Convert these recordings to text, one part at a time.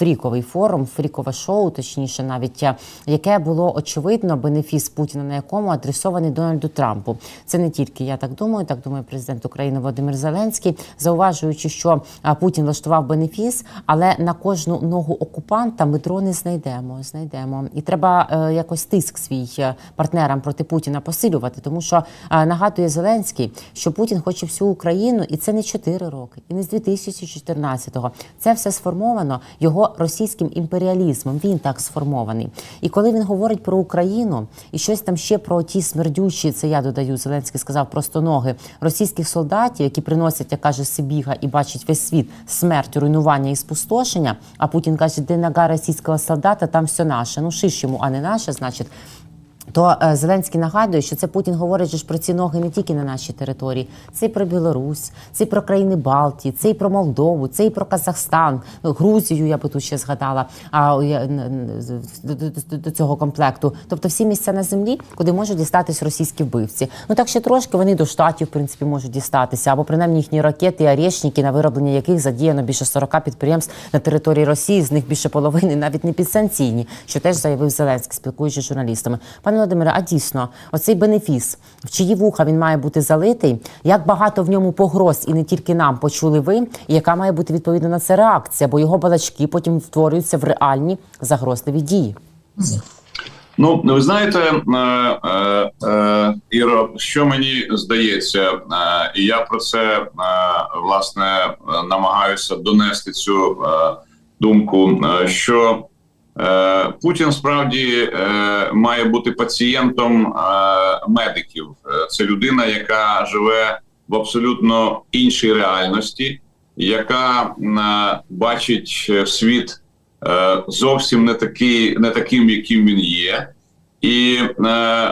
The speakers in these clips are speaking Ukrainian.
фріковий форум, фрікове шоу, точніше, навіть е, яке було очевидно бенефіс Путіна, на якому адресований Дональду Трампу. Це не тільки я так думаю, так думає президент України Володимир Зеленський, зауважуючи, що Путін влаштував бенефіс, але на кожну ногу окупанта ми дрони знайдемо. Знайдемо, і треба е, якось тиск свій е, партнерам проти Путіна посилювати, тому що е, нагадує Зеленський, що Путін хоче всю Україну, і це не 4 роки, і не з 2014-го. Це все сформовано його російським імперіалізмом. Він так сформований. І коли він говорить про Україну і щось там ще про ті смердючі, це я додаю, Зеленський сказав просто ноги російських солдатів, які приносять, як каже Сибіга, і бачить весь світ смерть, руйнування і спустошення. А Путін каже, де нога російського солдата, там все наше. Ну шиш йому, а не наше, значить. То е, Зеленський нагадує, що це Путін говорить ж про ці ноги не тільки на нашій території, це і про Білорусь, це і про країни Балтії, це і про Молдову, це і про Казахстан, Грузію. Я би тут ще згадала. А до, цього комплекту. Тобто всі місця на землі, куди можуть дістатись російські вбивці. Ну так ще трошки вони до штатів, в принципі, можуть дістатися, або принаймні їхні ракети, і орешники, на вироблення яких задіяно більше 40 підприємств на території Росії, з них більше половини навіть не підсанкційні, що теж заявив Зеленський, спілкуючись з журналістами. Пане Володимире, а дійсно, оцей бенефіс, в чиї вуха він має бути залитий, як багато в ньому погроз, і не тільки нам почули ви, і яка має бути відповідно на це реакція, бо його балачки потім втворюються в реальні загрозливі дії. Ну, ви знаєте, е, е, е, Іро, що мені здається, і я про це власне намагаюся донести цю думку, що Путін справді е, має бути пацієнтом е, медиків. Е, Це людина, яка живе в абсолютно іншій реальності, яка е, бачить е, світ е, зовсім не такий, не таким, яким він є, і е,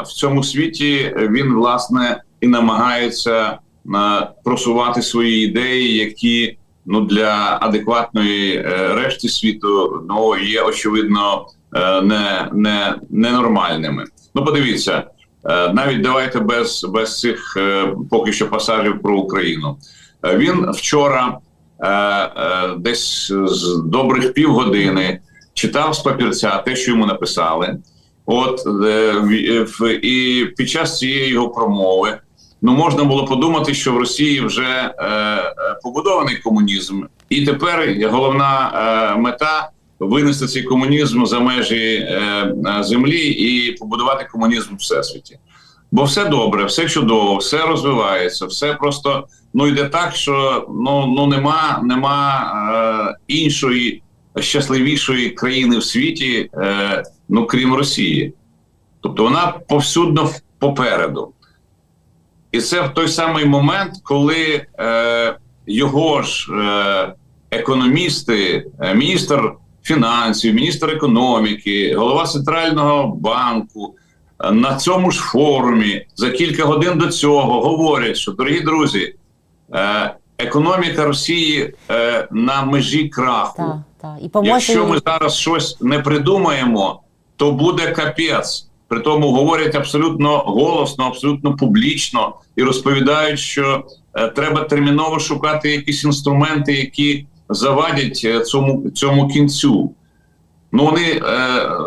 в цьому світі він власне і намагається е, просувати свої ідеї, які ну для адекватної е, решти світу ну є очевидно е, не, не ненормальними. Ну, подивіться, е, навіть давайте без, без цих поки що пасажів про Україну. Він вчора десь з добрих півгодини читав з папірця те, що йому написали. От і під час цієї його промови ну можна було подумати, що в Росії вже е, е, побудований комунізм, і тепер головна е, мета винести цей комунізм за межі е, е, землі і побудувати комунізм в всесвіті. Бо все добре, все чудово, все розвивається, все просто ну йде так, що ну ну нема, нема е, іншої щасливішої країни в світі, е, ну крім Росії. Тобто вона повсюдно попереду. І це в той самий момент, коли е, його ж е, економісти, е, міністр фінансів, міністр економіки, голова центрального банку е, на цьому ж форумі за кілька годин до цього говорять, що дорогі друзі, е, економіка Росії е, на межі краху. Так, так. І Якщо ми зараз щось не придумаємо, то буде капець. При тому говорять абсолютно голосно, абсолютно публічно і розповідають, що е, треба терміново шукати якісь інструменти, які завадять е, цьому цьому кінцю. Ну вони е,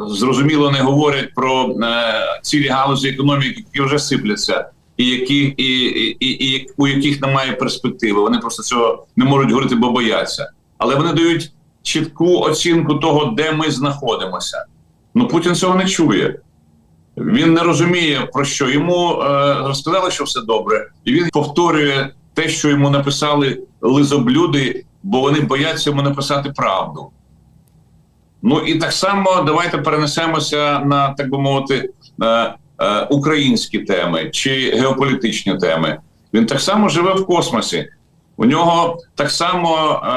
зрозуміло не говорять про е, цілі галузі економіки, які вже сипляться, і які і, і, і, і у яких немає перспективи. Вони просто цього не можуть говорити, бо бояться. Але вони дають чітку оцінку того, де ми знаходимося. Ну Путін цього не чує. Він не розуміє про що йому е, розказали, що все добре, і він повторює те, що йому написали лизоблюди, бо вони бояться йому написати правду. Ну і так само давайте перенесемося на так би мовити е, е, українські теми чи геополітичні теми. Він так само живе в космосі. У нього так само е,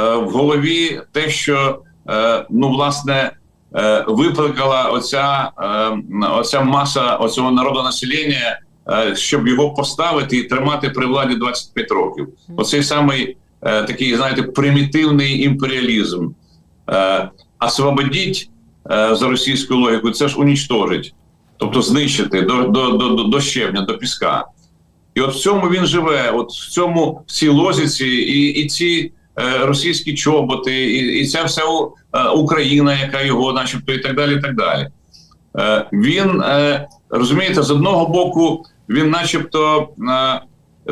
е, в голові те, що е, ну власне викликала оця, е, оця маса оцього народу населення, е, щоб його поставити і тримати при владі 25 років. Оцей самий е, такий, знаєте, примітивний імперіалізм. Е, освободіть е, за російською логікою, це ж унічтожить, тобто знищити до, до, до, до, щебня, до піска. І от в цьому він живе, от в цьому в цій лозіці, і, і ці е, російські чоботи, і, і ця вся е, Україна, яка його, начебто, і так далі. і так далі. Е, він е, розумієте, з одного боку, він, начебто, е,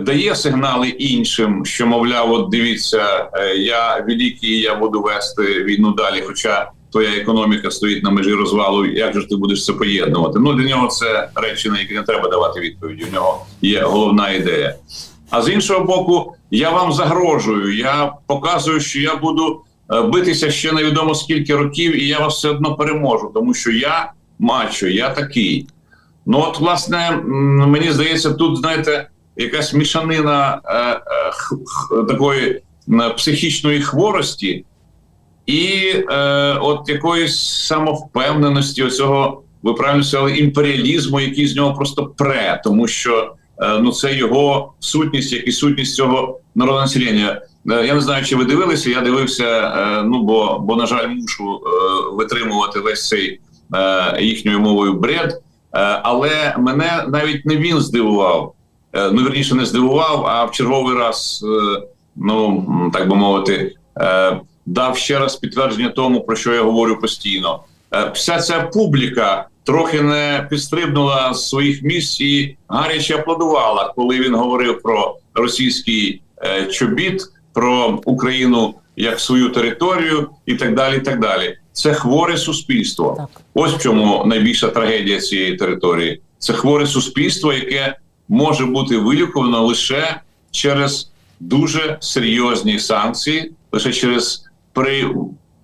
дає сигнали іншим, що мовляв, от дивіться, е, я великий, я буду вести війну далі. Хоча твоя економіка стоїть на межі розвалу. Як же ж ти будеш це поєднувати? Ну для нього це речі, на які не треба давати відповіді. У нього є головна ідея. А з іншого боку, я вам загрожую. Я показую, що я буду е, битися ще невідомо скільки років, і я вас все одно переможу, тому що я мачо, я такий. Ну, от, власне, мені здається, тут знаєте, якась мішанина е, е, такої психічної хворості і е, от якоїсь самовпевненості, оцього, ви правильно сказали, імперіалізму, який з нього просто пре, тому що ну це його сутність, як і сутність цього народного населення. Е, Я не знаю, чи ви дивилися. Я дивився. е, Ну бо, бо на жаль, мушу е, витримувати весь цей е, їхньою мовою бред. Е, але мене навіть не він здивував. Е, ну вірніше не здивував, а в черговий раз, е, ну так би мовити, е, дав ще раз підтвердження тому, про що я говорю постійно. Е, вся ця публіка трохи не підстрибнула з своїх місць і гаряче аплодувала, коли він говорив про російський е, чобіт, про Україну як свою територію і так далі. і так далі. Це хворе суспільство. Так. Ось в чому найбільша трагедія цієї території. Це хворе суспільство, яке може бути вилікувано лише через дуже серйозні санкції, лише через при,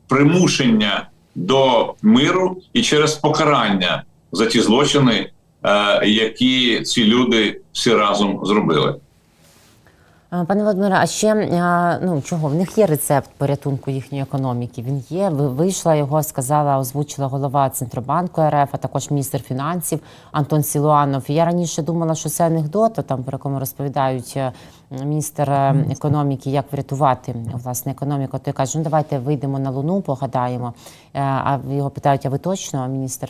примушення до миру і через покарання за ті злочини, е, які ці люди всі разом зробили. Е, Пане Володимире, а ще е, ну чого в них є рецепт порятунку їхньої економіки? Він є. Ви- Вийшла його, сказала, озвучила голова Центробанку РФ, а також міністр фінансів Антон Сілуанов. Я раніше думала, що це анекдот, там про якому розповідають е, міністр економіки, як врятувати власне економіку. То я кажу, ну давайте вийдемо на луну, погадаємо. А його питають: а ви точно міністр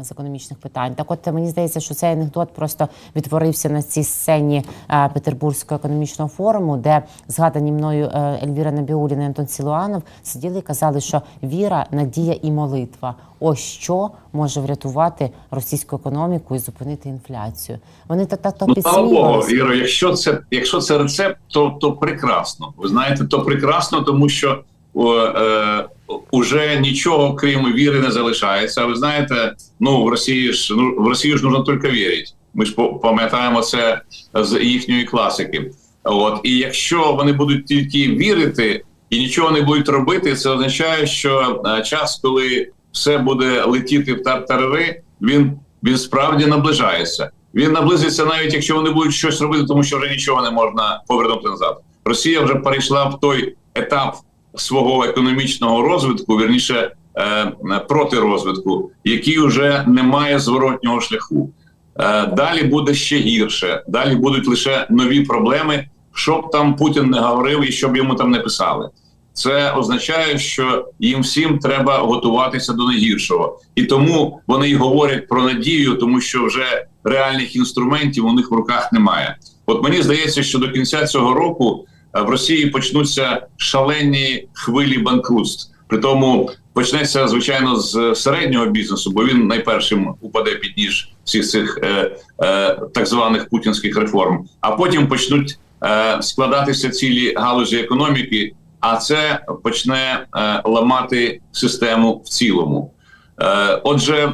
з економічних питань? Так, от мені здається, що цей анекдот просто відтворився на цій сцені е, Петербурзького економічного форуму, де згадані мною е, Ельвіра Набіуліна і Антон Сілуанов сиділи і казали, що віра, надія і молитва ось що може врятувати російську економіку і зупинити інфляцію. Вони та та то Ну, Богу, підсміювалися. Іро, якщо це якщо це рецепт, то, то прекрасно. Ви знаєте, то прекрасно, тому що о, е, уже нічого крім віри не залишається. Ви знаєте, ну в Росії ж ну в Росію ж нужно тільки вірити. Ми ж пам'ятаємо це з їхньої класики. От і якщо вони будуть тільки вірити і нічого не будуть робити, це означає, що е, час, коли все буде летіти в тартарари, він він справді наближається. Він наблизиться навіть якщо вони будуть щось робити, тому що вже нічого не можна повернути назад. Росія вже перейшла в той етап свого економічного розвитку, вірніше е, проти розвитку, який вже не має зворотнього шляху. Е, далі буде ще гірше. Далі будуть лише нові проблеми, щоб там Путін не говорив і щоб йому там не писали. Це означає, що їм всім треба готуватися до найгіршого, і тому вони й говорять про надію, тому що вже реальних інструментів у них в руках немає. От мені здається, що до кінця цього року е, в Росії почнуться шалені хвилі банкрутств. При тому почнеться звичайно з середнього бізнесу, бо він найпершим упаде під ніж всіх цих е, е, так званих путінських реформ. А потім почнуть е, складатися цілі галузі економіки, а це почне е, ламати систему в цілому. Е, отже,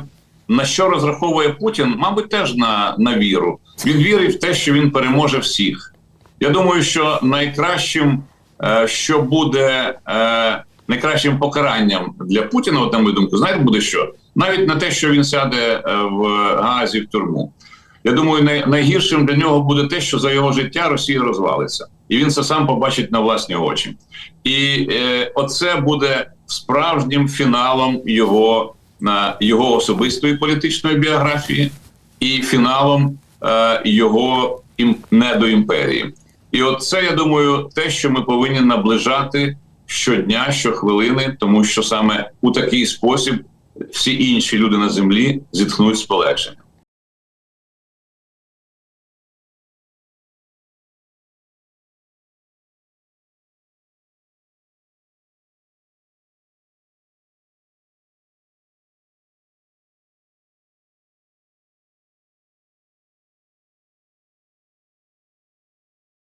на що розраховує Путін, мабуть, теж на, на віру. Він вірить в те, що він переможе всіх. Я думаю, що найкращим, е, що буде е, найкращим покаранням для Путіна, от на мою думку, знаєте, буде що? Навіть не те, що він сяде е, в Гаазі в тюрму. Я думаю, найгіршим для нього буде те, що за його життя Росія розвалиться, і він це сам побачить на власні очі. І е, оце буде справжнім фіналом його на його особистої політичної біографії і фіналом е, його ім, недоімперії. І от це, я думаю, те, що ми повинні наближати щодня, щохвилини, тому що саме у такий спосіб всі інші люди на землі зітхнуть з полегшенням.